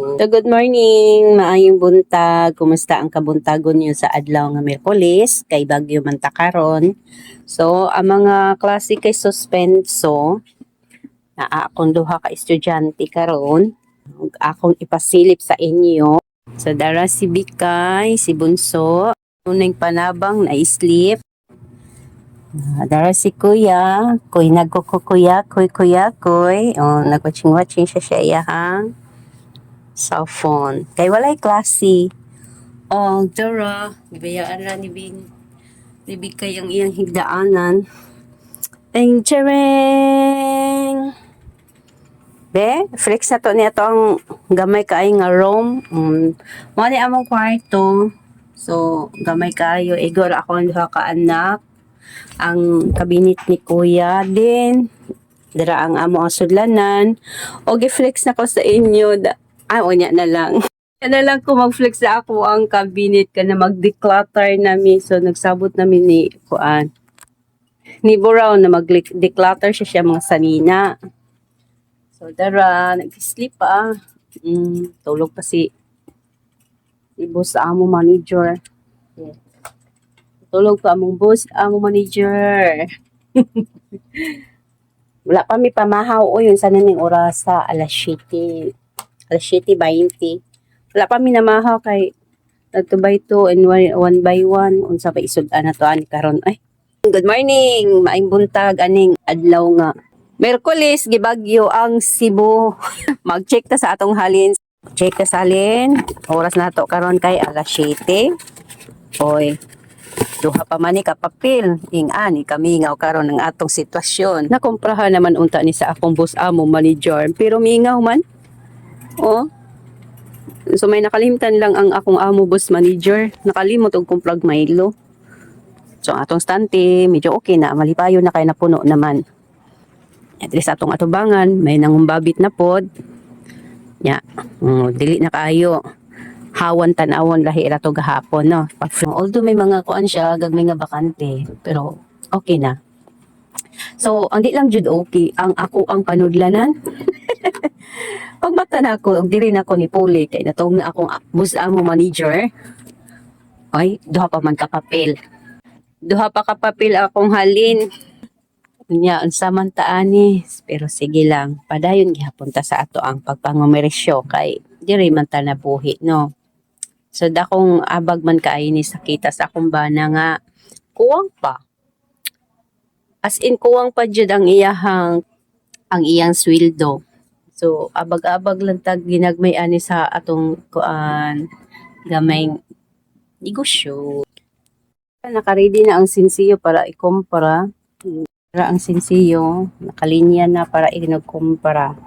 So, good morning, maayong buntag. Kumusta ang kabuntagon niyo sa adlaw nga Miyerkules kay Bagyo Mantakaron? So, ang mga klase kay suspenso na akong duha ka estudyante karon, ug akong ipasilip sa inyo. So, dara si Bikay, si Bunso, unang panabang na sleep. Ah, Dara si Kuya, Kuy nagkukukuya, Kuy Kuya, Kuy. Oh, nagwatching-watching siya siya iyahang cellphone. Kay walay klase. Oh, Dara, gibayaan ra ni Bin. Ni ang iyang higdaanan. Ting chereng! Be, flex na to niya to ang gamay kaay nga room. Mm. Mo ni among kwarto. So, gamay kayo. Igor ako ang duha ka anak. Ang kabinet ni Kuya din. Dara ang amo ang sudlanan. O gi-flex na ko sa inyo. Da, ah, unya na lang. Kaya na lang ko mag-flex na ako ang cabinet ka na mag-declutter namin. So, nagsabot namin ni Kuan. Ni Buraw na mag-declutter siya siya mga sanina. So, dara, nag-sleep pa. Mm, tulog pa si boss sa amo manager. Tulog pa among boss, amo manager. Wala pa mi pamahaw o yun sana ning oras sa alas 7. Alas 7.20. Wala pa mi namahaw kay nagtubay to and one, one by one unsa pa isud na to ani karon ay Good morning, maayong buntag aning adlaw nga. Merkulis gibagyo ang Cebu. Mag-check ta sa atong halin. Check ta sa halin. Oras na to karon kay alas 7. Oy, duha pa man ni kapapil. Ing ani kami nga karon ng atong sitwasyon. Nakomprahan naman unta ni sa akong boss amo manager, pero mingaw man. Oh. So may nakalimtan lang ang akong amo boss manager. Nakalimot og kong plug Milo. So atong stante, medyo okay na, malipayo na kay napuno naman. At least atong atubangan, may nangumbabit na pod. Ya, mm, dili na kayo. Hawan tanawon lahi ra to gahapon, no. Although may mga kuan siya, gagmay nga bakante, pero okay na. So, ang di lang jud okay, ang ako ang panudlanan. Pag mata na ako, diri na ako ni Puli, kay natong na akong bus amo manager. Ay, duha pa man kapapel. Duha pa kapapil akong halin. Nya unsa man ta ani, pero sige lang. Padayon gihapon ta sa ato ang pagpangumeresyo kay diri man ta nabuhi no. So dakong abag man kaayo ni sakita sa akong bana nga kuwang pa. As in kuwang pa jud ang iyahang ang iyang sweldo. So abag-abag lang tag ginagmay ani sa atong kuan gamay negosyo. Nakaready na ang sinsiyo para ikumpara. Para ang sinsiyo, nakalinya na para inukumpara.